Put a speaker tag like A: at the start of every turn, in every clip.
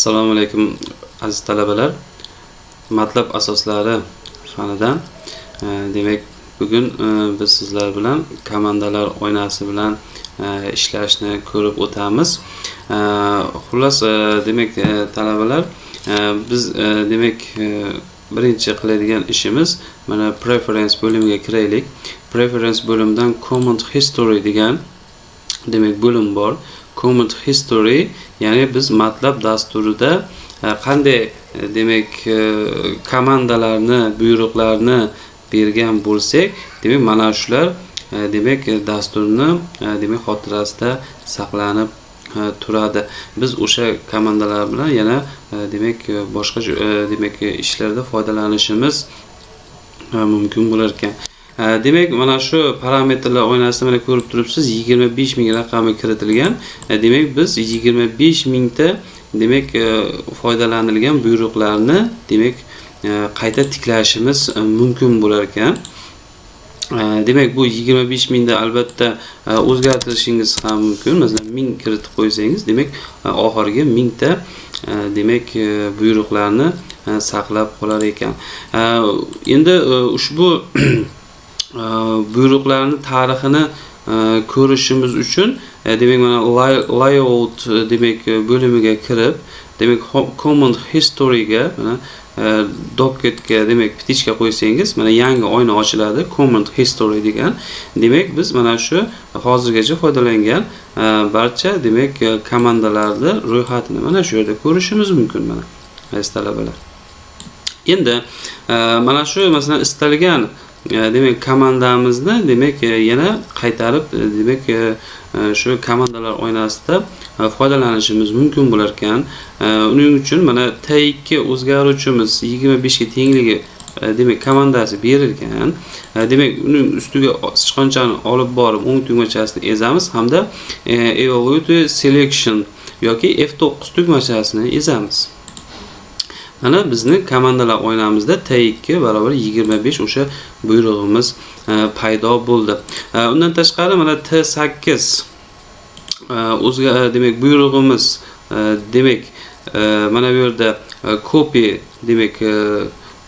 A: Assalomu alaykum aziz talabalar. Matlab asoslari fanidan e, demak bugun e, biz sizlar bilan komandalar oynasi bilan e, ishlashni ko'rib o'tamiz. E, Xullas e, demak e, talabalar e, biz e, demak e, birinchi qiladigan ishimiz mana preference bo'limiga kiraylik. Preference bo'limidan command history degan demak bo'lim bor. Command history ya'ni biz MATLAB dasturida e, qanday e, demak e, komandalarni, buyruqlarni bergan bo'lsak, demak mana shular demak dasturni demak xotirasida saqlanib turadi. Biz o'sha komandalar bilan yana demak boshqa demak ishlarda foydalanishimiz mumkin bo'lar ekan. Э, demak, mana shu parametrlar oynasida mana ko'rib turibsiz, 25 ming raqami kiritilgan. Э, demak, biz 25 mingta demak э, foydalanilgan buyruqlarni demak qayta tiklashimiz mumkin bo'lar ekan. Demak, bu 25 mingda albatta o'zgartirishingiz ham mumkin. Masalan, 1000 kiritib qo'ysangiz, demak, e, oxirgi 1000 ta e, demak e, buyruqlarni saqlab qolar ekan. Endi ushbu buyruqlarni tarixini e, ko'rishimiz uchun e, demak mana layout e, demak bo'limiga kirib demak common command historyga mana docketga demak ptichka qo'ysangiz mana yangi oyna ochiladi command history degan. Demak biz mana shu hozirgacha foydalangan barcha demak komandalarni ro'yxatini mana shu yerda ko'rishimiz mumkin mana aziz talabalar. Endi mana shu masalan istalgan E, demak komandamizni demak e, yana qaytarib e, demak shu komandalar oynasida foydalanishimiz mumkin bo'lar ekan. Uning uchun mana T2 o'zgaruvchimiz 25 ga tengligi demak komandasi berilgan. Demak, uning ustiga sichqonchani olib borib o'ng tugmachasini ezamiz hamda evaluate selection yoki F9 tugmachasini ezamiz. Mana bizni komandalar oynamizda T2 barobar 25 o'sha buyrug'imiz e, paydo bo'ldi. E, undan tashqari mana T8 e, o'zga demak buyrug'imiz demak mana bu yerda copy demak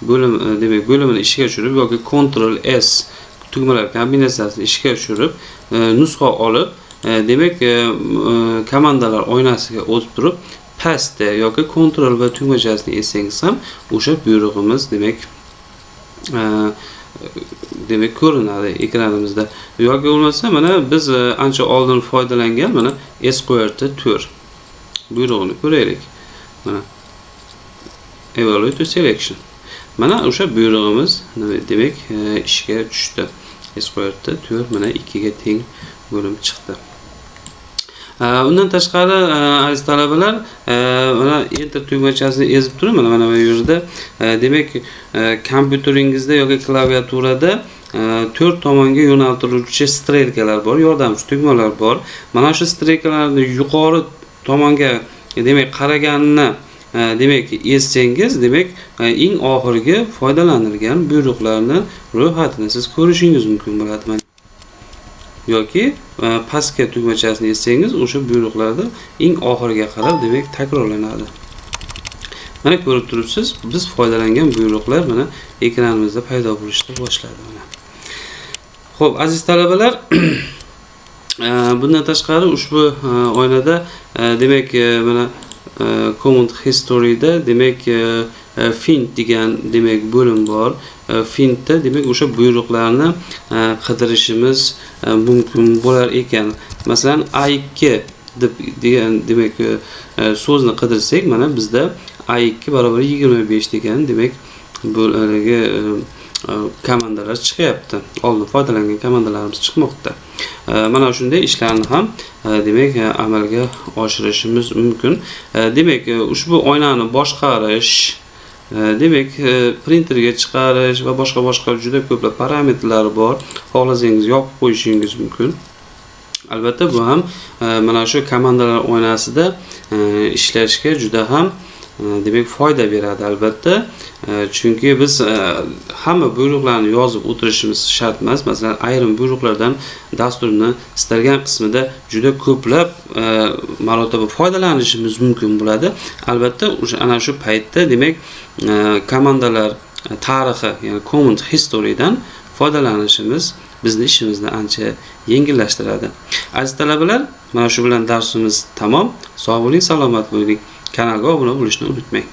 A: bo'lim demak bo'limini ishga tushirib yoki control S tugmalar kombinatsiyasini ishga tushirib nusxa olib demak komandalar oynasiga o'tib turib pastda yoki kontrol va tugmachasini essangiz ham o'sha buyrug'imiz demak e, demak ko'rinadi ekranimizda. Yoki bo'lmasa mana biz e, ancha oldin foydalangan mana SQRT 4 buyrug'ini ko'raylik. Mana evaluate to selection. Mana o'sha buyrug'imiz demak e, ishga tushdi. SQRT 4 mana 2 ga teng bo'lib chiqdi. Э, undan tashqari э, aziz talabalar э, mana enter tugmachasini ezib turib mana mana bu yerda. Demak kompyuteringizda yoki klaviaturada to'rt tomonga yo'naltiruvchi strelkalar bor yordamchi tugmalar bor. Mana shu strelkalarni yuqori tomonga demak qaraganini e, demak essangiz demak e, eng oxirgi foydalanilgan buyruqlarni ro'yxatini siz ko'rishingiz mumkin bo'ladi Mana yoki e, pastga tugmachasini essangiz o'sha buyruqlarda eng oxiriga qarab demak takrorlanadi. Mana ko'rib turibsiz biz foydalangan buyruqlar mana ekranimizda paydo bo'lishni boshladi mana. Ho'p aziz talabalar e, bundan tashqari ushbu e, oynada e, demak mana command historyda demak e, E, fint degan demak bo'lim bor. E, fintda demak o'sha buyruqlarni e, qidirishimiz mumkin bo'lar ekan. Masalan a2 deb degan demak so'zni qidirsak mana bizda a2 barobar 25 degan demak bo'lagi komandalar chiqyapti. Oldin foydalangan komandalarimiz chiqmoqda. Mana shunday ishlarni ham demak amalga oshirishimiz mumkin. Demak ushbu oynani boshqarish E, demak e, printerga chiqarish va boshqa boshqa juda ko'plab parametrlari bor. Xohlasangiz yopib qo'yishingiz mumkin. Albatta bu ham e, mana shu komandalar oynasida ishlashga juda ham e, Э, demak foyda beradi albatta. Э, chunki biz э, hamma buyruqlarni yozib o'tirishimiz shart emas. Masalan, ayrim buyruqlardan dasturni istalgan qismida juda ko'plab e, marotaba foydalanishimiz mumkin bo'ladi. Albatta, o'sha ana shu paytda demak e, komandalar tarixi, ya'ni command history'dan foydalanishimiz bizni ishimizni ancha yengillashtiradi. Aziz talabalar, mana shu bilan darsimiz tamom. Sog' bo'ling, salomat bo'ling. Kanala abone olmayı unutmayın.